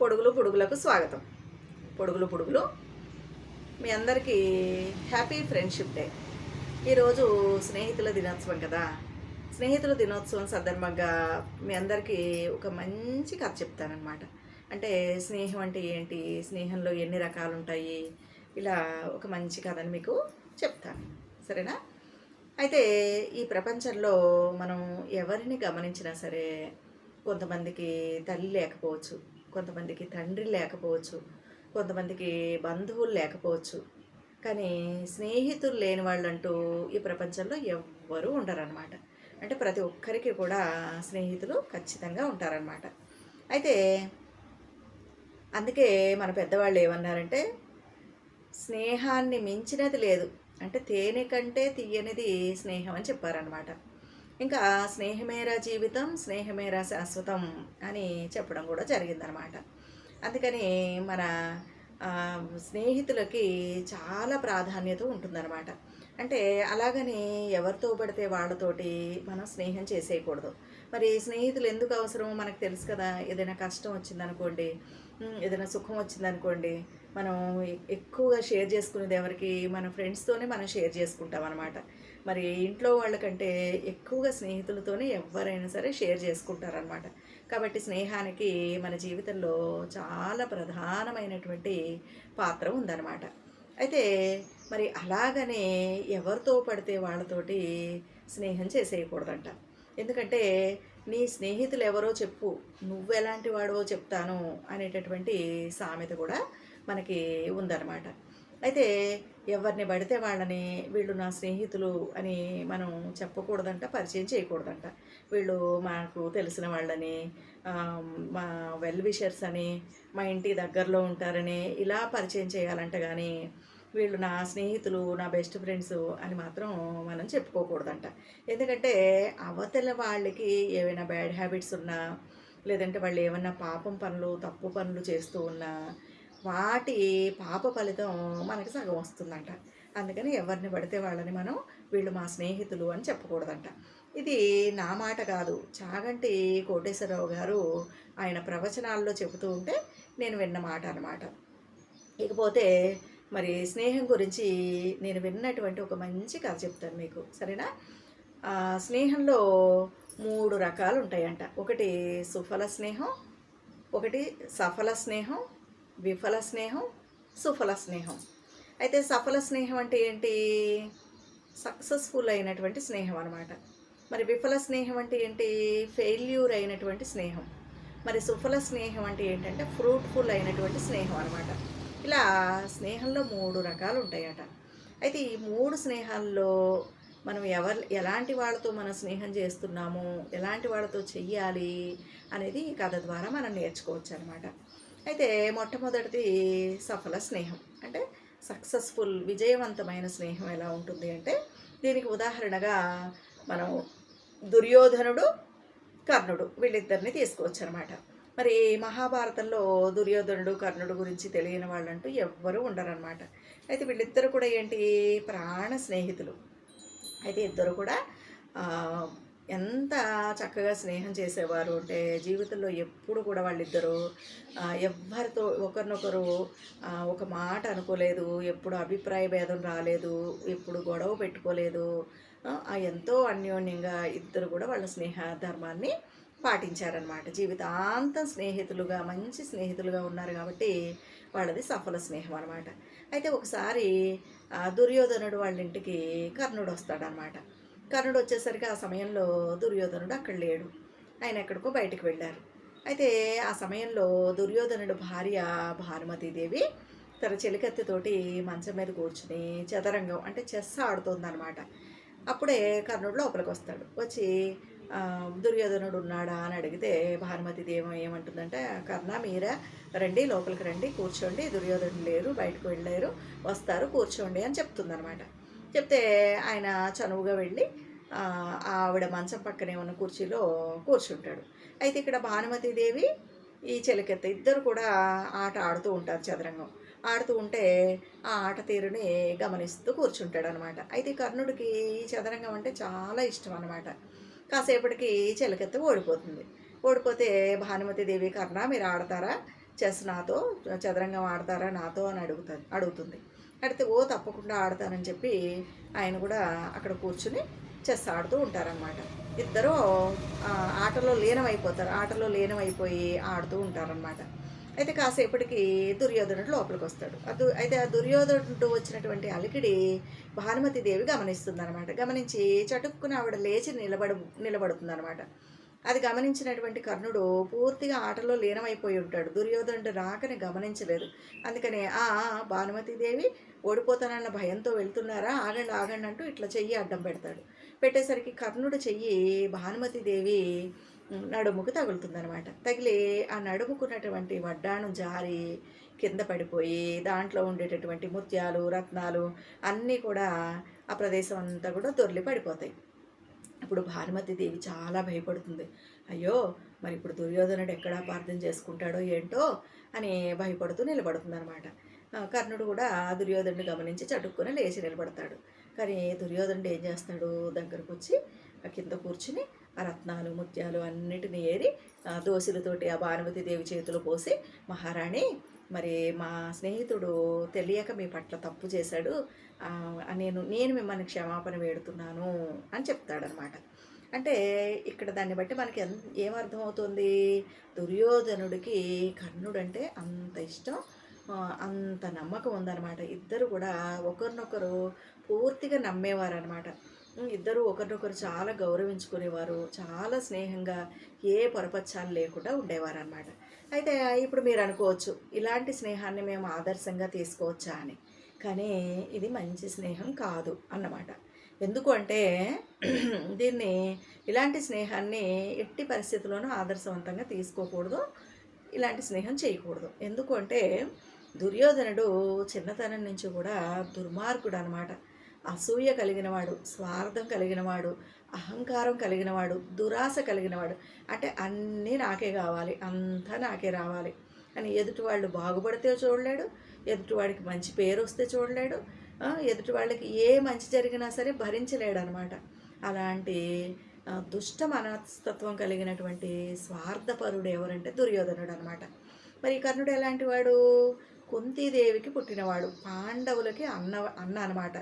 పొడుగులు పొడుగులకు స్వాగతం. పొడుగులు పొడుగులు. మీ అందరికీ happy friendship day. ఈరోజు స్నేహితుల దినోత్సవం కదా. స్నేహితుల దినోత్సవం సందర్భంగా మీ అందరికీ ఒక మంచి కథ చెప్తానమాట అంటే స్నేహం అంటే ఏంటి? స్నేహంలో ఎన్ని రకాలు ఉంటాయి ఇలా ఒక మంచి కథని మీకు చెప్తాను. సరేనా? అయితే ఈ ప్రపంచంలో మనం ఎవరిని గమనించినా సరే కొంతమందికి తల్లి లేకపోవచ్చు కొంతమందికి తండ్రి లేకపోవచ్చు కొంతమందికి బంధువులు లేకపోవచ్చు కానీ స్నేహితులు లేని వాళ్ళంటూ ఈ ప్రపంచంలో ఎవ్వరూ ఉండరన్నమాట. అంటే ప్రతి ఒక్కరికి కూడా స్నేహితులు ఖచ్చితంగా ఉంటారనమాట అయితే అందుకే మన పెద్దవాళ్ళు ఏమన్నారంటే స్నేహాన్ని మించినది లేదు. అంటే తేనె కంటే తీయనిది స్నేహం అని చెప్పారనమాట ఇంకా స్నేహమేరా జీవితం స్నేహమేరా శాశ్వతం అని చెప్పడం కూడా జరిగిందనమాట. అందుకని మన స్నేహితులకి చాలా ప్రాధాన్యత ఉంటుందన్నమాట అంటే అలాగని ఎవరితో పడితే వాళ్ళతోటి మనం స్నేహం చేసేయకూడదు. మరి స్నేహితులు ఎందుకు అవసరమో మనకు తెలుసు కదా ఏదైనా కష్టం వచ్చిందనుకోండి ఏదైనా సుఖం వచ్చిందనుకోండి మనం ఎక్కువగా షేర్ చేసుకునేది ఎవరికి? మన ఫ్రెండ్స్తోనే మనం షేర్ చేసుకుంటాం అనమాట మరి ఇంట్లో వాళ్ళకంటే ఎక్కువగా స్నేహితులతోనే ఎవరైనా సరే షేర్ చేసుకుంటారనమాట కాబట్టి స్నేహానికి మన జీవితంలో చాలా ప్రధానమైనటువంటి పాత్ర ఉందన్నమాట. అయితే మరి అలాగనే ఎవరితో పడితే వాళ్ళతోటి స్నేహం చేసేయకూడదంట. ఎందుకంటే నీ స్నేహితులు ఎవరో చెప్పు నువ్వు ఎలాంటి వాడో చెప్తాను అనేటటువంటి సామెత కూడా మనకి ఉందన్నమాట. అయితే ఎవరిని పడితే వాళ్ళని వీళ్ళు నా స్నేహితులు అని మనం చెప్పకూడదంట పరిచయం చేయకూడదంట. వీళ్ళు మాకు తెలిసిన వాళ్ళని మా వెల్ విషర్స్ అని మా ఇంటి దగ్గరలో ఉంటారని ఇలా పరిచయం చేయాలంట కానీ వీళ్ళు నా స్నేహితులు నా బెస్ట్ ఫ్రెండ్స్ అని మాత్రం మనం చెప్పుకోకూడదంట. ఎందుకంటే అవతల వాళ్ళకి ఏవైనా బ్యాడ్ హ్యాబిట్స్ ఉన్నా లేదంటే వాళ్ళు ఏమన్నా పాపం పనులు తప్పు పనులు చేస్తూ ఉన్నా వాటి పాప ఫలితం మనకి సగం వస్తుందంట. అందుకని ఎవరిని పడితే వాళ్ళని మనం వీళ్ళు మా స్నేహితులు అని చెప్పకూడదంట. ఇది నా మాట కాదు. చాగంటి కోటేశ్వరరావు గారు ఆయన ప్రవచనాల్లో చెబుతూ ఉంటే నేను విన్న మాట అనమాట ఇకపోతే మరి స్నేహం గురించి నేను విన్నటువంటి ఒక మంచి కథ చెప్తాను మీకు. సరేనా? స్నేహంలో మూడు రకాలు ఉంటాయంట. ఒకటి సుఫల స్నేహం ఒకటి సఫల స్నేహం విఫల స్నేహం సుఫల స్నేహం. అయితే సఫల స్నేహం అంటే ఏంటి? సక్సెస్ఫుల్ అయినటువంటి స్నేహం అనమాట మరి విఫల స్నేహం అంటే ఏంటి? ఫెయిల్యూర్ అయినటువంటి స్నేహం. మరి సుఫల స్నేహం అంటే ఏంటంటే ఫ్రూట్ఫుల్ అయినటువంటి స్నేహం అనమాట ఇలా స్నేహంలో మూడు రకాలు ఉంటాయట. అయితే ఈ మూడు స్నేహాల్లో మనం ఎవరు ఎలాంటి వాళ్ళతో మనం స్నేహం చేస్తున్నాము? ఎలాంటి వాళ్ళతో చెయ్యాలి? అనేది ఈ కథ ద్వారా మనం నేర్చుకోవచ్చు అనమాట అయితే మొట్టమొదటిది సఫల స్నేహం. అంటే సక్సెస్ఫుల్ విజయవంతమైన స్నేహం ఎలా ఉంటుంది అంటే దీనికి ఉదాహరణగా మనం దుర్యోధనుడు కర్ణుడు వీళ్ళిద్దరిని తీసుకోవచ్చు అనమాట మరి మహాభారతంలో దుర్యోధనుడు కర్ణుడు గురించి తెలియని వాళ్ళంటూ ఎవ్వరూ ఉండరనమాట అయితే వీళ్ళిద్దరు కూడా ఏంటి? ప్రాణ స్నేహితులు. అయితే ఇద్దరు కూడా ఎంత చక్కగా స్నేహం చేసేవారు అంటే జీవితంలో ఎప్పుడు కూడా వాళ్ళిద్దరూ ఎవరితో ఎవ్వరితో ఒకరినొకరు ఒక మాట అనుకోలేదు ఎప్పుడు అభిప్రాయ భేదం రాలేదు ఎప్పుడు గొడవ పెట్టుకోలేదు ఎంతో అన్యోన్యంగా ఇద్దరు కూడా వాళ్ళ స్నేహ ధర్మాన్ని పాటించారనమాట జీవితాంతం స్నేహితులుగా మంచి స్నేహితులుగా ఉన్నారు కాబట్టి వాళ్ళది సఫల స్నేహం అనమాట అయితే ఒకసారి దుర్యోధనుడు వాళ్ళ ఇంటికి కర్ణుడు వస్తాడనమాట కర్ణుడు వచ్చేసరికి ఆ సమయంలో దుర్యోధనుడు అక్కడ లేడు. ఆయన ఎక్కడికో బయటికి వెళ్ళారు. అయితే ఆ సమయంలో దుర్యోధనుడు భార్య భానుమతీదేవి తన చెలికత్తెతోటి మంచం మీద కూర్చుని చదరంగం అంటే చెస్ ఆడుతోందనమాట అప్పుడే కర్ణుడు లోపలికి వస్తాడు. వచ్చి దుర్యోధనుడు ఉన్నాడా? అని అడిగితే భానుమతి దేవం ఏమంటుందంటే కర్ణ మీరా రండి లోపలికి రండి కూర్చోండి దుర్యోధనుడు లేరు బయటకు వెళ్ళారు వస్తారు కూర్చోండి అని చెప్తుందనమాట చెప్తే ఆయన చనువుగా వెళ్ళి ఆవిడ మంచం పక్కనే ఉన్న కుర్చీలో కూర్చుంటాడు. అయితే ఇక్కడ భానుమతి దేవి ఈ చెలికెత్త ఇద్దరు కూడా ఆట ఆడుతూ ఉంటారు చదరంగం. ఆడుతూ ఉంటే ఆ ఆట తీరుని గమనిస్తూ కూర్చుంటాడు అనమాట అయితే కర్ణుడికి ఈ చదరంగం అంటే చాలా ఇష్టం అనమాట. కాసేపటికి చెలికెత్త ఓడిపోతుంది. ఓడిపోతే భానుమతి దేవి కర్ణ మీరు ఆడతారా? చెస్ నాతో చదరంగం ఆడతారా నాతో? అని అడుగుతుంది అడుగుతుంది. అడిగితే ఓ తప్పకుండా ఆడతానని చెప్పి ఆయన కూడా అక్కడ కూర్చుని చెస్ ఆడుతూ ఉంటారనమాట ఇద్దరు ఆటలో లీనమైపోతారు ఆటలో లీనమైపోయి ఆడుతూ ఉంటారనమాట అయితే కాసేపటికి దుర్యోధనుడు లోపలికి వస్తాడు అదు అయితే ఆ దుర్యోధనుడు వచ్చినటువంటి అలికిడి భానుమతి దేవి గమనిస్తుంది అనమాట గమనించి చటుక్కున ఆవిడ లేచి నిలబడు నిలబడుతుంది అది గమనించినటువంటి కర్ణుడు పూర్తిగా ఆటలో లీనమైపోయి ఉంటాడు. దుర్యోధనుడు రాకని గమనించలేదు. అందుకనే ఆ భానుమతిదేవి భానుమతి దేవి ఓడిపోతానన్న భయంతో వెళ్తున్నారా? ఆగండి ఆగండి అంటూ ఇట్లా చెయ్యి అడ్డం పెడతాడు. పెట్టేసరికి కర్ణుడు చెయ్యి భానుమతిదేవి నడుముకు తగులుతుందనమాట తగిలి ఆ నడుముకున్నటువంటి వడ్డాను జారి కింద పడిపోయి దాంట్లో ఉండేటటువంటి ముత్యాలు రత్నాలు అన్నీ కూడా ఆ ప్రదేశం అంతా కూడా దొర్లి పడిపోతాయి. ఇప్పుడు భానుమతి దేవి చాలా భయపడుతుంది. అయ్యో మరి ఇప్పుడు దుర్యోధనుడు ఎక్కడ ప్రార్థన చేసుకుంటాడో ఏంటో అని భయపడుతూ నిలబడుతుంది అనమాట కర్ణుడు కూడా దుర్యోధనుడు గమనించి చటుక్కుని లేచి నిలబడతాడు. కానీ దుర్యోధనుడు ఏం చేస్తాడు? దగ్గరకు వచ్చి ఆ కింద కూర్చుని ఆ రత్నాలు ముత్యాలు అన్నిటిని ఏరి ఆ దోశలతోటి ఆ భానుమతి దేవి చేతులు పోసి మహారాణి మరి మా స్నేహితుడు తెలియక మీ పట్ల తప్పు చేశాడు నేను నేను మిమ్మల్ని క్షమాపణ వేడుతున్నాను అని చెప్తాడనమాట. అంటే ఇక్కడ దాన్ని బట్టి మనకి ఎన్ ఏమర్థమవుతుంది దుర్యోధనుడికి కర్ణుడు అంటే అంత ఇష్టం అంత నమ్మకం ఉందన్నమాట ఇద్దరు కూడా ఒకరినొకరు పూర్తిగా నమ్మేవారనమాట. ఇద్దరు ఒకరినొకరు చాలా గౌరవించుకునేవారు చాలా స్నేహంగా ఏ పొరపచ్చాలు లేకుండా ఉండేవారు అనమాట అయితే ఇప్పుడు మీరు అనుకోవచ్చు ఇలాంటి స్నేహాన్ని మేము ఆదర్శంగా తీసుకోవచ్చా అని. కానీ ఇది మంచి స్నేహం కాదు అన్నమాట. ఎందుకు అంటే దీన్ని ఇలాంటి స్నేహాన్ని ఎట్టి పరిస్థితుల్లోనూ ఆదర్శవంతంగా తీసుకోకూడదు ఇలాంటి స్నేహం చేయకూడదు. ఎందుకు అంటే దుర్యోధనుడు చిన్నతనం నుంచి కూడా దుర్మార్గుడు అనమాట అసూయ కలిగినవాడు స్వార్థం కలిగినవాడు అహంకారం కలిగినవాడు దురాశ కలిగినవాడు. అంటే అన్నీ నాకే కావాలి అంతా నాకే రావాలి. అని ఎదుటివాళ్ళు బాగుపడితే చూడలేడు ఎదుటివాడికి మంచి పేరు వస్తే చూడలేడు ఎదుటి వాళ్ళకి ఏ మంచి జరిగినా సరే భరించలేడు అనమాట అలాంటి దుష్ట మనస్తత్వం కలిగినటువంటి స్వార్థపరుడు ఎవరంటే దుర్యోధనుడు అనమాట మరి కర్ణుడు ఎలాంటి వాడు? కుంతీదేవికి పుట్టినవాడు పాండవులకి అన్న అన్న అనమాట.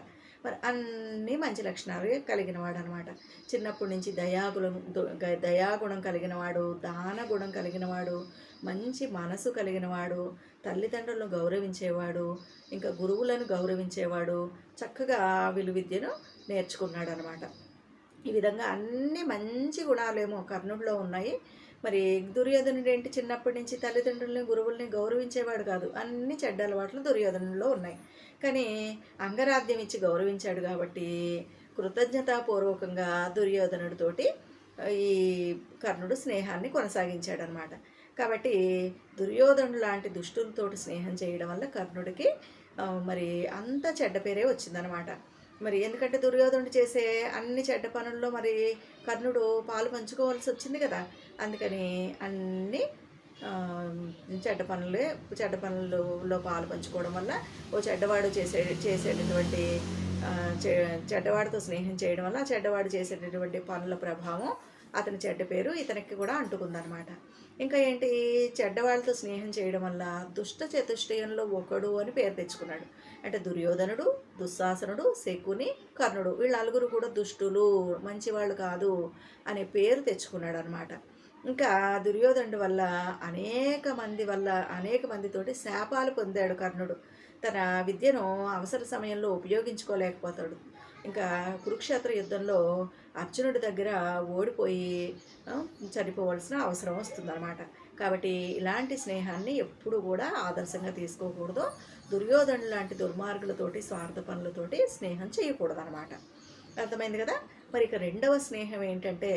మరి అన్నీ మంచి లక్షణాలు కలిగిన వాడు అనమాట చిన్నప్పటి నుంచి దయాగుణం దయాగుణం కలిగినవాడు దాన గుణం కలిగినవాడు మంచి మనసు కలిగినవాడు తల్లిదండ్రులను గౌరవించేవాడు ఇంకా గురువులను గౌరవించేవాడు చక్కగా విలు విద్యను నేర్చుకున్నాడు అనమాట ఈ విధంగా అన్ని మంచి గుణాలేమో కర్ణుడిలో ఉన్నాయి. మరి దుర్యోధనుడు ఏంటి? చిన్నప్పటి నుంచి తల్లిదండ్రుల్ని గురువుల్ని గౌరవించేవాడు కాదు. అన్ని చెడ్డ అలవాట్లు దుర్యోధనులో ఉన్నాయి. కానీ అంగరాధ్యం ఇచ్చి గౌరవించాడు కాబట్టి కృతజ్ఞతాపూర్వకంగా దుర్యోధనుడితోటి ఈ కర్ణుడు స్నేహాన్ని కొనసాగించాడు అనమాట కాబట్టి దుర్యోధనుడు లాంటి దుష్టులతోటి స్నేహం చేయడం వల్ల కర్ణుడికి మరి అంత చెడ్డ పేరే వచ్చిందనమాట. మరి ఎందుకంటే దుర్యోధనుడు చేసే అన్ని చెడ్డ పనుల్లో మరి కర్ణుడు పాలు పంచుకోవాల్సి వచ్చింది కదా. అందుకని అన్నీ చెడ్డ పనులే చెడ్డ పనులలో పాలు పంచుకోవడం వల్ల ఓ చెడ్డవాడు చేసే చేసేటటువంటి చె- చెడ్డవాడితో స్నేహం చేయడం వల్ల చెడ్డవాడు చేసేటటువంటి పనుల ప్రభావం అతని చెడ్డ పేరు ఇతనికి కూడా అంటుకుందనమాట ఇంకా ఏంటి? చెడ్డవాళ్ళతో స్నేహం చేయడం వల్ల దుష్ట చతుష్టయంలో ఒకడు అని పేరు తెచ్చుకున్నాడు. అంటే దుర్యోధనుడు దుశ్శాసనుడు శకుని కర్ణుడు వీళ్ళ నలుగురు కూడా దుష్టులు మంచివాళ్ళు కాదు అనే పేరు తెచ్చుకున్నాడు అనమాట ఇంకా దుర్యోధనుడు వల్ల అనేక మంది వల్ల అనేక మందితోటి శాపాలు పొందాడు కర్ణుడు. తన విద్యను అవసర సమయంలో ఉపయోగించుకోలేకపోతాడు. ఇంకా కురుక్షేత్ర యుద్ధంలో అర్జునుడి దగ్గర ఓడిపోయి చనిపోవాల్సిన అవసరం వస్తుందన్నమాట. కాబట్టి ఇలాంటి స్నేహాన్ని ఎప్పుడు కూడా ఆదర్శంగా తీసుకోకూడదు. దుర్యోధను లాంటి దుర్మార్గులతోటి స్వార్థ పనులతోటి స్నేహం చేయకూడదు అనమాట అర్థమైంది కదా? మరి ఇక రెండవ స్నేహం ఏంటంటే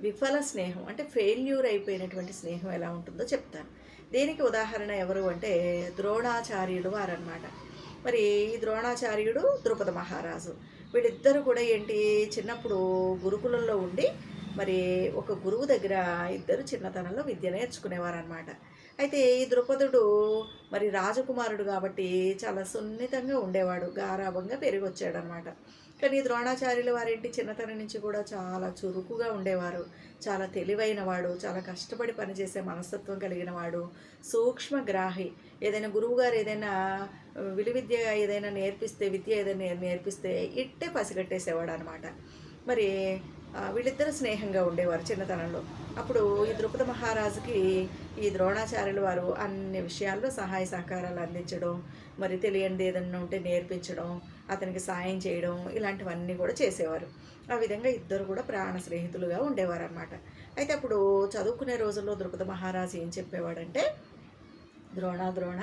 విఫల స్నేహం అంటే ఫెయిల్యూర్ అయిపోయినటువంటి స్నేహం ఎలా ఉంటుందో చెప్తాను. దీనికి ఉదాహరణ ఎవరు అంటే ద్రోణాచార్యులు వారనమాట మరి ఈ ద్రోణాచార్యుడు ద్రుపద మహారాజు. వీళ్ళిద్దరూ కూడా ఏంటి చిన్నప్పుడు గురుకులంలో ఉండి మరి ఒక గురువు దగ్గర ఇద్దరు చిన్నతనంలో విద్య నేర్చుకునేవారనమాట అయితే ఈ ద్రుపదుడు మరి రాజకుమారుడు కాబట్టి చాలా సున్నితంగా ఉండేవాడు గారాభంగా పెరిగొచ్చాడనమాట కానీ ద్రోణాచార్యుల వారింటి? చిన్నతనం నుంచి కూడా చాలా చురుకుగా ఉండేవారు. చాలా తెలివైన వాడు చాలా కష్టపడి పనిచేసే మనస్తత్వం కలిగిన వాడు సూక్ష్మగ్రాహి ఏదైనా గురువుగారు ఏదైనా విలువిద్య ఏదైనా నేర్పిస్తే విద్య ఏదైనా నేర్పిస్తే ఇట్టే పసిగట్టేసేవాడు అనమాట మరి వీళ్ళిద్దరూ స్నేహంగా ఉండేవారు చిన్నతనంలో. అప్పుడు ఈ ద్రుపద మహారాజుకి ఈ ద్రోణాచార్యులు వారు అన్ని విషయాల్లో సహాయ సహకారాలు అందించడం మరి తెలియనిది ఏదన్నా ఉంటే నేర్పించడం అతనికి సాయం చేయడం ఇలాంటివన్నీ కూడా చేసేవారు. ఆ విధంగా ఇద్దరు కూడా ప్రాణ స్నేహితులుగా ఉండేవారు అనమాట అయితే అప్పుడు చదువుకునే రోజుల్లో ద్రుపద మహారాజు ఏం చెప్పేవాడంటే ద్రోణ ద్రోణ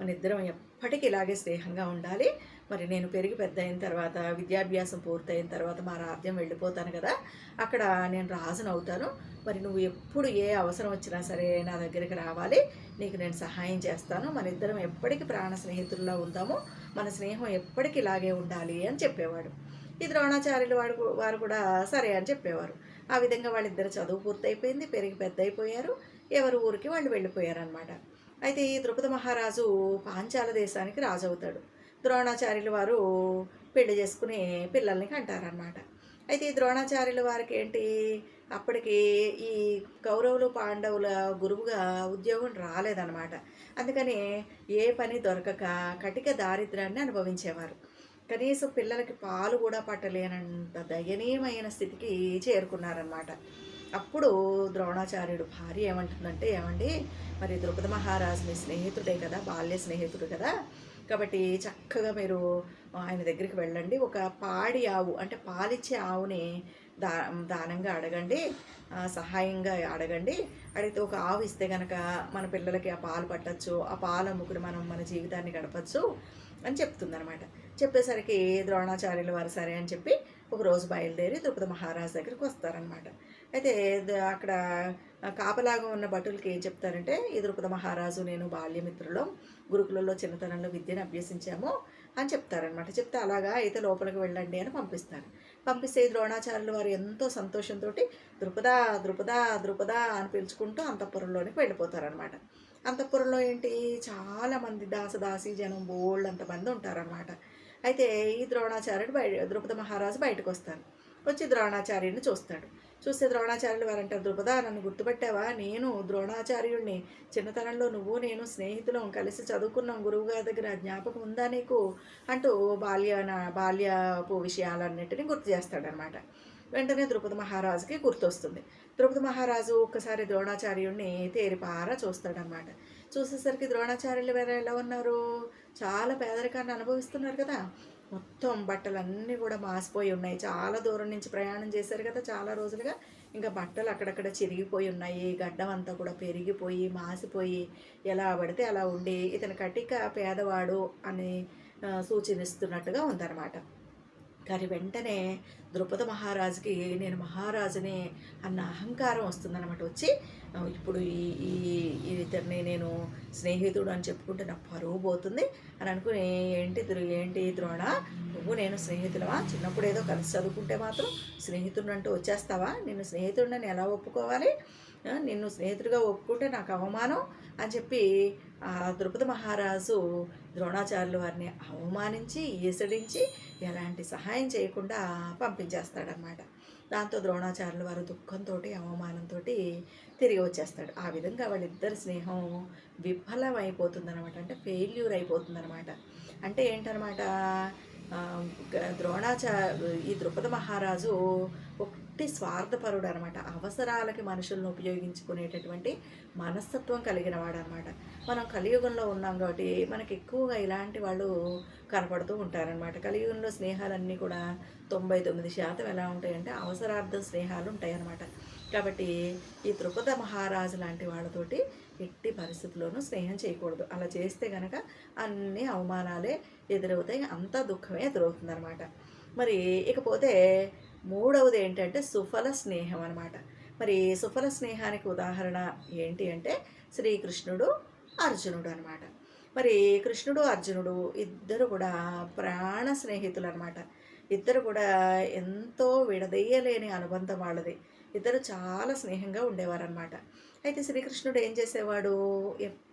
మన ఇద్దరం ఎప్పటికీ ఇలాగే స్నేహంగా ఉండాలి. మరి నేను పెరిగి పెద్ద అయిన తర్వాత విద్యాభ్యాసం పూర్తయిన తర్వాత మా రాజ్యం వెళ్ళిపోతాను కదా. అక్కడ నేను రాజును అవుతాను మరి నువ్వు ఎప్పుడు ఏ అవసరం వచ్చినా సరే నా దగ్గరికి రావాలి. నీకు నేను సహాయం చేస్తాను. మన ఇద్దరం ఎప్పటికీ ప్రాణ స్నేహితుల్లో ఉందాము మన స్నేహం ఎప్పటికీ ఇలాగే ఉండాలి అని చెప్పేవాడు. ఈ ద్రోణాచార్యులు వాడు వారు కూడా సరే అని చెప్పేవారు. ఆ విధంగా వాళ్ళిద్దరు చదువు పూర్తయిపోయింది. పెరిగి పెద్ద అయిపోయారు ఎవరు ఊరికి వాళ్ళు వెళ్ళిపోయారు అనమాట అయితే ఈ ద్రుపద మహారాజు పాంచాల దేశానికి రాజు అవుతాడు ద్రోణాచార్యుల వారు పెళ్ళి చేసుకుని పిల్లల్ని కంటారనమాట అయితే ఈ ద్రోణాచార్యుల వారికి ఏంటి అప్పటికి ఈ కౌరవులు పాండవుల గురువుగా ఉద్యోగం రాలేదన్నమాట. అందుకని ఏ పని దొరకక కటిక దారిద్రాన్ని అనుభవించేవారు. కనీసం పిల్లలకి పాలు కూడా పట్టలేనంత దయనీయమైన స్థితికి చేరుకున్నారనమాట అప్పుడు ద్రోణాచార్యుడు భార్య ఏమంటుందంటే ఏమండి మరి ద్రుపద మహారాజు మీ స్నేహితుడే కదా బాల్య స్నేహితుడు కదా కాబట్టి చక్కగా మీరు ఆయన దగ్గరికి వెళ్ళండి. ఒక పాడి ఆవు అంటే పాలిచ్చే ఆవుని దా దానంగా అడగండి సహాయంగా అడగండి. అడిగితే ఒక ఆవు ఇస్తే కనుక మన పిల్లలకి ఆ పాలు పట్టచ్చు ఆ పాలు అమ్ముకుని మనం మన జీవితాన్ని గడపచ్చు అని చెప్తుందనమాట చెప్పేసరికి ద్రోణాచార్యుల వారు సరే అని చెప్పి ఒక రోజు బయలుదేరి ద్రుపద మహారాజు దగ్గరికి వస్తారనమాట అయితే అక్కడ కాపలాగా ఉన్న భటులకి ఏం చెప్తారంటే ఈ ద్రుపద మహారాజు నేను బాల్యమిత్రులం. గురుకులలో చిన్నతనంలో విద్యను అభ్యసించాము అని చెప్తారనమాట చెప్తే అలాగా అయితే లోపలికి వెళ్ళండి అని పంపిస్తారు. పంపిస్తే ఈ ద్రోణాచార్యులు వారు ఎంతో సంతోషంతో ద్రుపద ద్రుపద ద్రుపద అని పిలుచుకుంటూ అంతఃపురంలోనికి వెళ్ళిపోతారనమాట అంతఃపురంలో ఏంటి? చాలామంది దాసదాసి జనం బోల్డ్ అంతమంది ఉంటారనమాట అయితే ఈ ద్రోణాచార్యుడు బయట ద్రుపద మహారాజు బయటకు వస్తారు వచ్చి ద్రోణాచార్యుడిని చూస్తాడు. చూస్తే ద్రోణాచార్యులు వారు అంటారు ద్రుపద నన్ను గుర్తుపట్టావా? నేను ద్రోణాచార్యుడిని చిన్నతనంలో నువ్వు నేను స్నేహితులం కలిసి చదువుకున్నాం. గురువు గారి దగ్గర జ్ఞాపకం ఉందా నీకు? అంటూ బాల్య బాల్యపు విషయాలన్నింటినీ గుర్తు చేస్తాడనమాట. వెంటనే ద్రుపద మహారాజుకి గుర్తొస్తుంది. ద్రుపద మహారాజు ఒక్కసారి ద్రోణాచార్యుడిని తేరిపారా చూస్తాడనమాట. చూసేసరికి ద్రోణాచార్యులు వేరే ఎలా ఉన్నారు? చాలా పేదరికాన్ని అనుభవిస్తున్నారు కదా. మొత్తం బట్టలన్నీ కూడా మాసిపోయి ఉన్నాయి. చాలా దూరం నుంచి ప్రయాణం చేశారు కదా చాలా రోజులుగా. ఇంకా బట్టలు అక్కడక్కడ చిరిగిపోయి ఉన్నాయి. గడ్డం అంతా కూడా పెరిగిపోయి మాసిపోయి ఎలా పడితే అలా ఉండి ఇతను కటిక పేదవాడు అని సూచనిస్తున్నట్టుగా ఉందన్నమాట. కానీ వెంటనే ద్రుపద మహారాజుకి నేను మహారాజునే అన్న అహంకారం వస్తుందన్నమాట. వచ్చి ఇప్పుడు ఈ ఈ ఇద్దరిని ఇతన్ని నేను స్నేహితుడు అని చెప్పుకుంటే నాకు పరువు పోతుంది అని అనుకుని ఏంటి ఏంటి ద్రోణ? నువ్వు నేను స్నేహితులవా చిన్నప్పుడు ఏదో కలిసి చదువుకుంటే మాత్రం స్నేహితుడు అంటూ వచ్చేస్తావా? నేను స్నేహితుడిని ఎలా ఒప్పుకోవాలి? నిన్ను స్నేహితుడిగా ఒప్పుకుంటే నాకు అవమానం అని చెప్పి ఆ ద్రుపద మహారాజు ద్రోణాచార్యుల వారిని అవమానించి ఈసడించి ఎలాంటి సహాయం చేయకుండా పంపించేస్తాడనమాట దాంతో ద్రోణాచార్యుల వారు దుఃఖంతో అవమానంతో తిరిగి వచ్చేస్తాడు. ఆ విధంగా వాళ్ళిద్దరి స్నేహం విఫలమైపోతుందనమాట అంటే ఫెయిల్యూర్ అయిపోతుందనమాట అంటే ఏంటనమాట ద్రోణాచార్య ఈ ద్రుపద మహారాజు ఒకటి స్వార్థపరుడు అనమాట అవసరాలకి మనుషులను ఉపయోగించుకునేటటువంటి మనస్తత్వం కలిగిన వాడు అనమాట మనం కలియుగంలో ఉన్నాం కాబట్టి మనకి ఎక్కువగా ఇలాంటి వాళ్ళు కనపడుతూ ఉంటారనమాట. కలియుగంలో స్నేహాలన్నీ కూడా తొంభై తొమ్మిది శాతం ఎలా ఉంటాయంటే అవసరార్థం స్నేహాలు ఉంటాయన్నమాట కాబట్టి ఈ త్రిపద మహారాజు లాంటి వాళ్ళతోటి ఎట్టి పరిస్థితుల్లోనూ స్నేహం చేయకూడదు. అలా చేస్తే కనుక అన్ని అవమానాలే ఎదురవుతాయి అంతా దుఃఖమే ఎదురవుతుందన్నమాట మరి ఇకపోతే మూడవది ఏంటంటే సుఫల స్నేహం అనమాట మరి సుఫల స్నేహానికి ఉదాహరణ ఏంటి అంటే శ్రీకృష్ణుడు అర్జునుడు అనమాట మరి కృష్ణుడు అర్జునుడు ఇద్దరు కూడా ప్రాణ స్నేహితులు అనమాట ఇద్దరు కూడా ఎంతో విడదీయలేని అనుబంధం వాళ్ళది. ఇద్దరు చాలా స్నేహంగా ఉండేవారనమాట అయితే శ్రీకృష్ణుడు ఏం చేసేవాడు?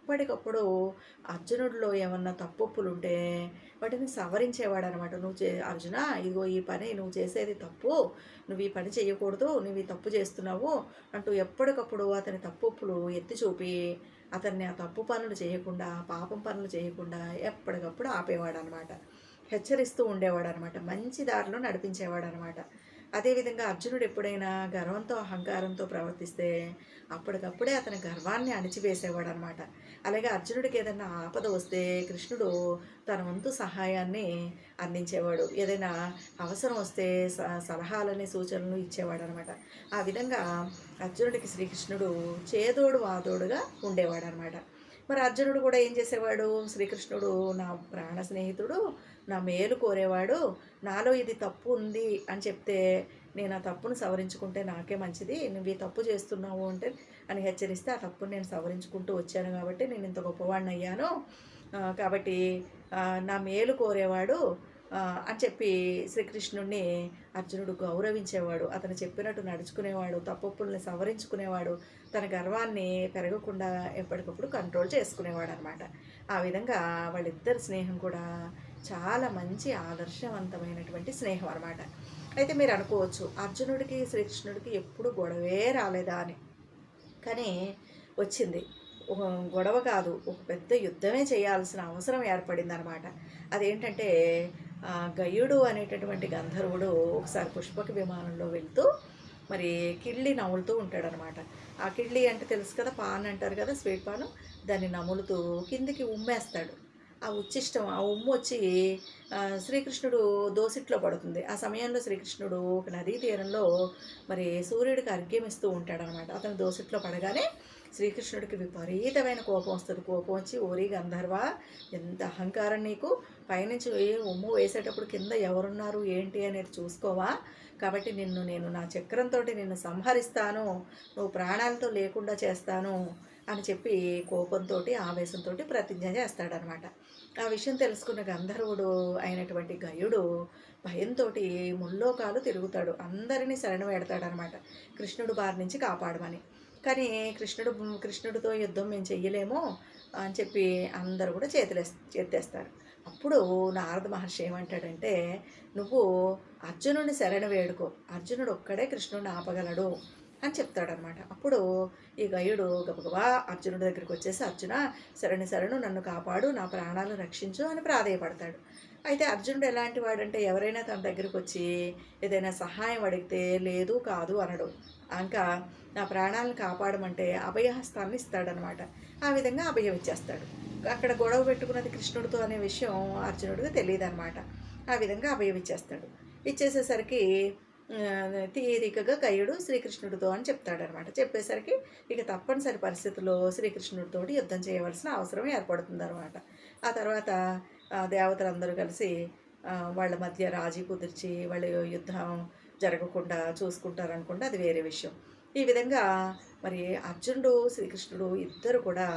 ఎప్పటికప్పుడు అర్జునుడిలో ఏమన్నా తప్పులు ఉంటే వాటిని సవరించేవాడు అనమాట నువ్వు చే అర్జున ఇదిగో ఈ పని నువ్వు చేసేది తప్పు. నువ్వు ఈ పని చేయకూడదు నువ్వు ఈ తప్పు చేస్తున్నావు అంటూ ఎప్పటికప్పుడు అతని తప్పులు ఎత్తి చూపి అతన్ని ఆ తప్పు పనులు చేయకుండా పాపం పనులు చేయకుండా ఎప్పటికప్పుడు ఆపేవాడు అనమాట హెచ్చరిస్తూ ఉండేవాడు అనమాట మంచి దారిలో నడిపించేవాడు అనమాట అదేవిధంగా అర్జునుడు ఎప్పుడైనా గర్వంతో అహంకారంతో ప్రవర్తిస్తే అప్పటికప్పుడే అతని గర్వాన్ని అణిచివేసేవాడు అనమాట అలాగే అర్జునుడికి ఏదైనా ఆపద వస్తే కృష్ణుడు తన వంతు సహాయాన్ని అందించేవాడు. ఏదైనా అవసరం వస్తే స సలహాలని సూచనలు ఇచ్చేవాడు అనమాట ఆ విధంగా అర్జునుడికి శ్రీకృష్ణుడు చేదోడు వాదోడుగా ఉండేవాడు అనమాట మరి అర్జునుడు కూడా ఏం చేసేవాడు? శ్రీకృష్ణుడు నా ప్రాణ స్నేహితుడు నా మేలు కోరేవాడు నాలో ఇది తప్పు ఉంది అని చెప్తే నేను ఆ తప్పును సవరించుకుంటే నాకే మంచిది నువ్వు ఈ తప్పు చేస్తున్నావు అంటే అని హెచ్చరిస్తే ఆ తప్పును నేను సవరించుకుంటూ వచ్చాను కాబట్టి నేను ఇంత గొప్పవాడిని అయ్యాను. కాబట్టి నా మేలు కోరేవాడు అని చెప్పి శ్రీకృష్ణుడిని అర్జునుడు గౌరవించేవాడు. అతను చెప్పినట్టు నడుచుకునేవాడు తప్పొప్పుల్ని సవరించుకునేవాడు. తన గర్వాన్ని పెరగకుండా ఎప్పటికప్పుడు కంట్రోల్ చేసుకునేవాడు అనమాట ఆ విధంగా వాళ్ళిద్దరి స్నేహం కూడా చాలా మంచి ఆదర్శవంతమైనటువంటి స్నేహం అనమాట అయితే మీరు అనుకోవచ్చు అర్జునుడికి శ్రీకృష్ణుడికి ఎప్పుడు గొడవే రాలేదా అని. కానీ వచ్చింది. ఒక గొడవ కాదు ఒక పెద్ద యుద్ధమే చేయాల్సిన అవసరం ఏర్పడింది అనమాట అదేంటంటే గయుడు అనేటటువంటి గంధర్వుడు ఒకసారి పుష్పక విమానంలో వెళ్తూ మరి కిళ్ళి నములుతూ ఉంటాడనమాట. ఆ కిళ్ళి అంటే తెలుసు కదా పాన్ అంటారు కదా స్వీట్ పాను? దాన్ని నములుతూ కిందికి ఉమ్మేస్తాడు. ఆ ఉచ్చిష్టం ఆ ఉమ్ము వచ్చి శ్రీకృష్ణుడు దోసిట్లో పడుతుంది. ఆ సమయంలో శ్రీకృష్ణుడు ఒక నదీ తీరంలో మరి సూర్యుడికి అర్ఘ్యం ఇస్తూ ఉంటాడనమాట. అతను దోసిట్లో పడగానే శ్రీకృష్ణుడికి విపరీతమైన కోపం వస్తుంది. కోపం వచ్చి ఓరి గంధర్వ ఎంత అహంకారం నీకు? పైనుంచి ఏ- ఉమ్ము వేసేటప్పుడు కింద ఎవరున్నారు ఏంటి అనేది చూసుకోవా? కాబట్టి నిన్ను నేను నా చక్రంతో నిన్ను సంహరిస్తాను నువ్వు ప్రాణాలతో లేకుండా చేస్తాను అని చెప్పి కోపంతో ఆవేశంతో ప్రతిజ్ఞ చేస్తాడనమాట. ఆ విషయం తెలుసుకున్న గంధర్వుడు అయినటువంటి గయుడు భయంతో ముల్లోకాలు తిరుగుతాడు. అందరినీ శరణ వేడతాడనమాట కృష్ణుడు బారి నుంచి కాపాడమని. కానీ కృష్ణుడు కృష్ణుడితో యుద్ధం మేము చెయ్యలేము అని చెప్పి అందరూ కూడా చేతులే చేత్తేస్తారు. అప్పుడు నారద మహర్షి ఏమంటాడంటే నువ్వు అర్జునుడిని శరణ వేడుకో. అర్జునుడు ఒక్కడే కృష్ణుడిని ఆపగలడు అని చెప్తాడనమాట. అప్పుడు ఈ గయుడు గబగబా అర్జునుడి దగ్గరికి వచ్చేసి అర్జున శరణి శరణు నన్ను కాపాడు నా ప్రాణాలు రక్షించు అని ప్రాధేయపడతాడు. అయితే అర్జునుడు ఎలాంటి వాడంటే ఎవరైనా తన దగ్గరికి వచ్చి ఏదైనా సహాయం అడిగితే లేదు కాదు అనడు. ఇంకా నా ప్రాణాలను కాపాడమంటే అభయహస్తాన్ని ఇస్తాడనమాట. ఆ విధంగా అభయం ఇచ్చేస్తాడు. అక్కడ గొడవ పెట్టుకున్నది కృష్ణుడితో అనే విషయం అర్జునుడికి తెలియదు అనమాట ఆ విధంగా అభయం ఇచ్చేస్తాడు. ఇచ్చేసేసరికి తీరికగా కయ్యుడు శ్రీకృష్ణుడితో అని చెప్తాడనమాట. చెప్పేసరికి ఇక తప్పనిసరి పరిస్థితుల్లో శ్రీకృష్ణుడితో యుద్ధం చేయవలసిన అవసరం ఏర్పడుతుంది అనమాట ఆ తర్వాత దేవతలందరూ కలిసి వాళ్ళ మధ్య రాజీ కుదిర్చి వాళ్ళ యుద్ధం జరగకుండా చూసుకుంటారనుకుంటే అది వేరే విషయం. ఈ విధంగా మరి అర్జునుడు శ్రీకృష్ణుడు ఇద్దరు కూడా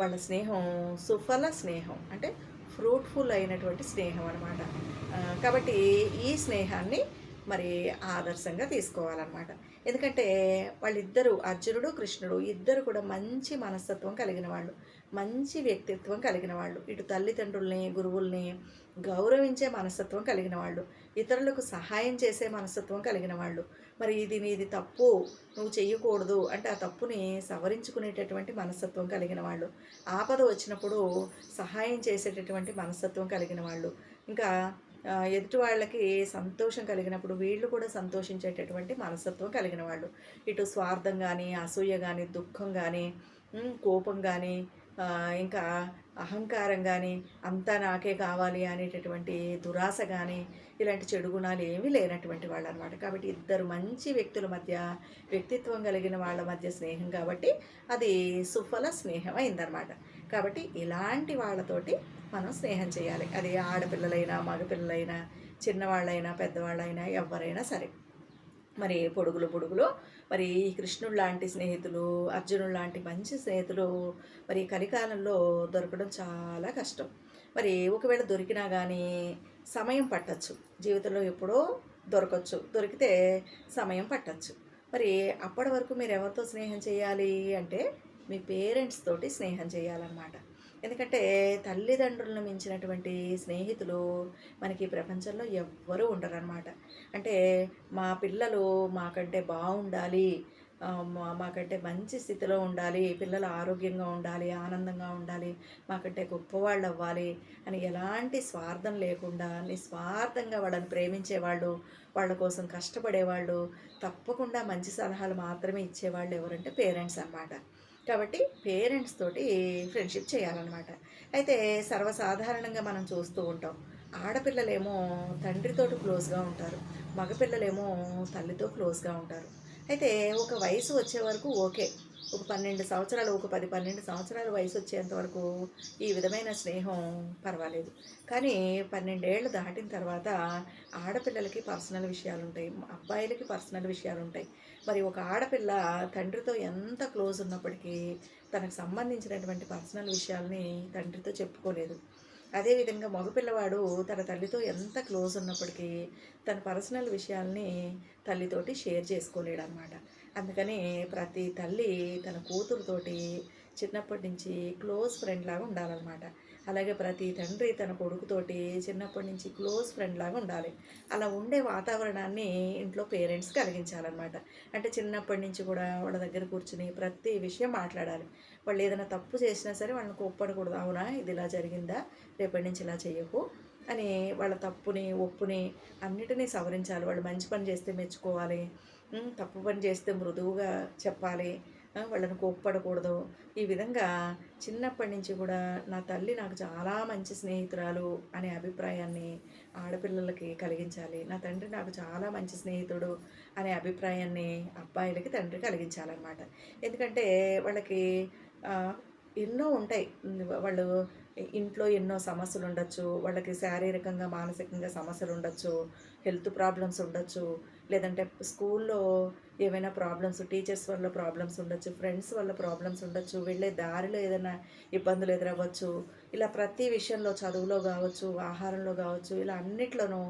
వాళ్ళ స్నేహం సుఫల స్నేహం అంటే ఫ్రూట్ఫుల్ అయినటువంటి స్నేహం అనమాట కాబట్టి ఈ స్నేహాన్ని మరి ఆదర్శంగా తీసుకోవాలన్నమాట. ఎందుకంటే వాళ్ళిద్దరూ అర్జునుడు కృష్ణుడు ఇద్దరు కూడా మంచి మనస్తత్వం కలిగిన వాళ్ళు. మంచి వ్యక్తిత్వం కలిగిన వాళ్ళు. ఇటు తల్లిదండ్రుల్ని గురువుల్ని గౌరవించే మనస్తత్వం కలిగిన వాళ్ళు. ఇతరులకు సహాయం చేసే మనస్తత్వం కలిగిన వాళ్ళు. మరి ఇది నీది తప్పు నువ్వు చేయకూడదు అంటే ఆ తప్పుని సవరించుకునేటటువంటి మనస్తత్వం కలిగిన వాళ్ళు. ఆపద వచ్చినప్పుడు సహాయం చేసేటటువంటి మనస్తత్వం కలిగిన వాళ్ళు. ఇంకా ఎదుటి వాళ్ళకి సంతోషం కలిగినప్పుడు వీళ్ళు కూడా సంతోషించేటటువంటి మనస్తత్వం కలిగిన వాళ్ళు. ఇటు స్వార్థం కానీ అసూయ కానీ దుఃఖం కానీ కోపం కానీ ఇంకా అహంకారం కానీ అంతా నాకే కావాలి అనేటటువంటి దురాశ కానీ ఇలాంటి చెడు గుణాలు ఏమీ లేనటువంటి వాళ్ళు అనమాట కాబట్టి ఇద్దరు మంచి వ్యక్తుల మధ్య వ్యక్తిత్వం కలిగిన వాళ్ళ మధ్య స్నేహం కాబట్టి అది సుఫల స్నేహం అయిందనమాట కాబట్టి ఇలాంటి వాళ్ళతోటి మనం స్నేహం చేయాలి. అది ఆడపిల్లలైనా మగపిల్లలైనా చిన్నవాళ్ళైనా పెద్దవాళ్ళైనా ఎవరైనా సరే. మరి పొడుగులు పొడుగులు మరి ఈ కృష్ణుడు లాంటి స్నేహితులు అర్జునుడు లాంటి మంచి స్నేహితులు మరి కలికాలంలో దొరకడం చాలా కష్టం. మరి ఒకవేళ దొరికినా కానీ సమయం పట్టచ్చు. జీవితంలో ఎప్పుడో దొరకచ్చు. దొరికితే సమయం పట్టచ్చు. మరి అప్పటి వరకు మీరు ఎవరితో స్నేహం చేయాలి అంటే మీ పేరెంట్స్ తోటి స్నేహం చేయాలన్నమాట. ఎందుకంటే తల్లిదండ్రులను మించినటువంటి స్నేహితులు మనకి ప్రపంచంలో ఎవ్వరూ ఉండరన్నమాట. అంటే మా పిల్లలు మాకంటే బాగుండాలి మా- మాకంటే మంచి స్థితిలో ఉండాలి పిల్లలు ఆరోగ్యంగా ఉండాలి ఆనందంగా ఉండాలి మాకంటే గొప్పవాళ్ళు అవ్వాలి అని ఎలాంటి స్వార్థం లేకుండా నిస్వార్థంగా వాళ్ళని ప్రేమించేవాళ్ళు వాళ్ళ కోసం కష్టపడేవాళ్ళు తప్పకుండా మంచి సలహాలు మాత్రమే ఇచ్చేవాళ్ళు ఎవరంటే పేరెంట్స్ అన్నమాట. కాబట్టి పేరెంట్స్ తోటి ఫ్రెండ్షిప్ చేయాలన్నమాట. అయితే సర్వసాధారణంగా మనం చూస్తూ ఉంటాం. ఆడపిల్లలేమో తండ్రితోటి క్లోజ్గా ఉంటారు. మగపిల్లలేమో తల్లితో క్లోజ్గా ఉంటారు. అయితే ఒక వయసు వచ్చే వరకు ఓకే. ఒక పన్నెండు సంవత్సరాలు ఒక పది పన్నెండు సంవత్సరాల వయసు వచ్చేంత వరకు ఈ విధమైన స్నేహం పర్వాలేదు. కానీ పన్నెండేళ్ళు దాటిన తర్వాత ఆడపిల్లలకి పర్సనల్ విషయాలు ఉంటాయి అబ్బాయిలకి పర్సనల్ విషయాలు ఉంటాయి. మరి ఒక ఆడపిల్ల తండ్రితో ఎంత క్లోజ్ ఉన్నప్పటికీ తనకు సంబంధించినటువంటి పర్సనల్ విషయాల్ని తండ్రితో చెప్పుకోలేదు. అదేవిధంగా మగపిల్లవాడు తన తల్లితో ఎంత క్లోజ్ ఉన్నప్పటికీ తన పర్సనల్ విషయాల్ని తల్లితోటి షేర్ చేసుకోలేడు అనమాట అందుకని ప్రతి తల్లి తన కూతురుతోటి చిన్నప్పటి నుంచి క్లోజ్ ఫ్రెండ్ లాగా ఉండాలన్నమాట. అలాగే ప్రతి తండ్రి తన కొడుకుతోటి చిన్నప్పటి నుంచి క్లోజ్ ఫ్రెండ్ లాగా ఉండాలి. అలా ఉండే వాతావరణాన్ని ఇంట్లో పేరెంట్స్ కలిగించాలన్నమాట. అంటే చిన్నప్పటి నుంచి కూడా వాళ్ళ దగ్గర కూర్చుని ప్రతి విషయం మాట్లాడాలి. వాళ్ళు ఏదైనా తప్పు చేసినా సరే వాళ్ళని కోప్పడకూడదు. అవునా? ఇది ఇలా జరిగిందా? రేపటి నుంచి ఇలా చేయకు అని వాళ్ళ తప్పుని ఒప్పుని అన్నిటినీ సవరించాలి. వాళ్ళు మంచి పని చేస్తే మెచ్చుకోవాలి. తప్పు పని చేస్తే మృదువుగా చెప్పాలి. వాళ్ళని కోప్పడకూడదు. ఈ విధంగా చిన్నప్పటి నుంచి కూడా నా తల్లి నాకు చాలా మంచి స్నేహితురాలు అనే అభిప్రాయాన్ని ఆడపిల్లలకి కలిగించాలి. నా తండ్రి నాకు చాలా మంచి స్నేహితుడు అనే అభిప్రాయాన్ని అబ్బాయిలకి తండ్రి కలిగించాలన్నమాట. ఎందుకంటే వాళ్ళకి ఎన్నో ఉంటాయి. వాళ్ళు ఇంట్లో ఎన్నో సమస్యలు ఉండొచ్చు. వాళ్ళకి శారీరకంగా మానసికంగా సమస్యలు ఉండొచ్చు. హెల్త్ ప్రాబ్లమ్స్ ఉండొచ్చు. లేదంటే స్కూల్లో ఏమైనా ప్రాబ్లమ్స్ టీచర్స్ వల్ల ప్రాబ్లమ్స్ ఉండొచ్చు ఫ్రెండ్స్ వల్ల ప్రాబ్లమ్స్ ఉండొచ్చు వెళ్ళే దారిలో ఏదైనా ఇబ్బందులు ఎదురవ్వచ్చు ఇలా ప్రతి విషయంలో చదువులో కావచ్చు ఆహారంలో కావచ్చు ఇలా అన్నిట్లోనూ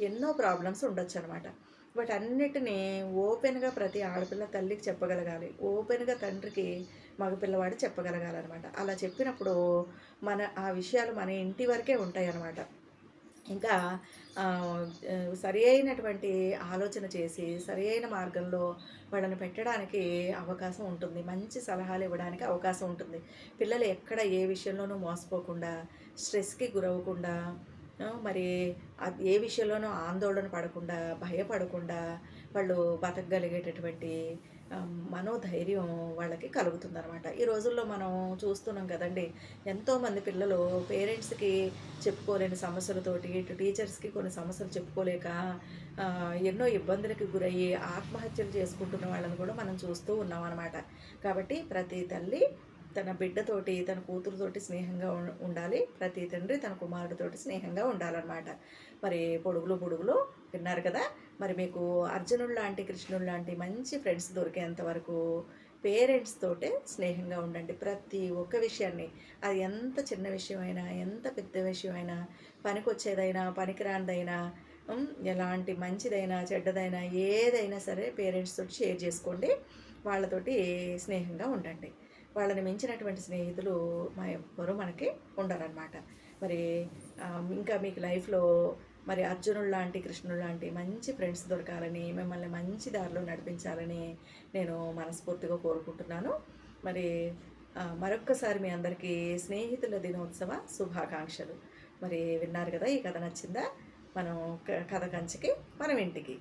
ఎన్నో ప్రాబ్లమ్స్ ఉండొచ్చు అనమాట వాటన్నిటినీ ఓపెన్గా ప్రతి ఆడపిల్ల తల్లికి చెప్పగలగాలి. ఓపెన్గా తండ్రికి మగపిల్లవాడు చెప్పగలగాలన్నమాట. అలా చెప్పినప్పుడు మన ఆ విషయాలు మన ఇంటి వరకే ఉంటాయి అన్నమాట ఇంకా సరి అయినటువంటి ఆలోచన చేసి సరి అయిన మార్గంలో వాళ్ళని పెట్టడానికి అవకాశం ఉంటుంది. మంచి సలహాలు ఇవ్వడానికి అవకాశం ఉంటుంది. పిల్లలు ఎక్కడ ఏ విషయంలోనూ మోసపోకుండా స్ట్రెస్కి గురవ్వకుండా మరి అది ఏ విషయంలోనూ ఆందోళన పడకుండా భయపడకుండా వాళ్ళు బతకగలిగేటటువంటి మనోధైర్యం వాళ్ళకి కలుగుతుందనమాట ఈ రోజుల్లో మనం చూస్తున్నాం కదండి ఎంతోమంది పిల్లలు పేరెంట్స్కి చెప్పుకోలేని సమస్యలతోటి ఇటు టీచర్స్కి కొన్ని సమస్యలు చెప్పుకోలేక ఎన్నో ఇబ్బందులకి గురయ్యి ఆత్మహత్యలు చేసుకుంటున్న వాళ్ళని కూడా మనం చూస్తూ ఉన్నాం అనమాట కాబట్టి ప్రతి తల్లి తన బిడ్డతోటి తన కూతురుతోటి స్నేహంగా ఉండాలి. ప్రతి తండ్రి తన కుమారుడితోటి స్నేహంగా ఉండాలన్నమాట. మరి పొడుగులు పొడుగులు విన్నారు కదా మరి మీకు అర్జునుడు లాంటి కృష్ణుడు లాంటి మంచి ఫ్రెండ్స్ దొరికేంత వరకు పేరెంట్స్ తోటే స్నేహంగా ఉండండి. ప్రతి ఒక్క విషయాన్ని. అది ఎంత చిన్న విషయమైనా ఎంత పెద్ద విషయమైనా పనికొచ్చేదైనా పనికిరానిదైనా ఎలాంటి మంచిదైనా చెడ్డదైనా ఏదైనా సరే పేరెంట్స్ తోటి షేర్ చేసుకోండి. వాళ్ళతోటి స్నేహంగా ఉండండి. వాళ్ళని మించినటువంటి స్నేహితులు మా ఎవ్వరూ మనకి ఉండరన్నమాట. మరి ఇంకా మీకు లైఫ్లో మరి అర్జునుడు లాంటి కృష్ణుడు లాంటి మంచి ఫ్రెండ్స్ దొరకాలని మిమ్మల్ని మంచి దారిలో నడిపించాలని నేను మనస్ఫూర్తిగా కోరుకుంటున్నాను. మరి మరొక్కసారి మీ అందరికీ స్నేహితుల దినోత్సవ శుభాకాంక్షలు. మరి విన్నారు కదా ఈ కథ నచ్చిందా? మనం కథ కంచికి మనం ఇంటికి.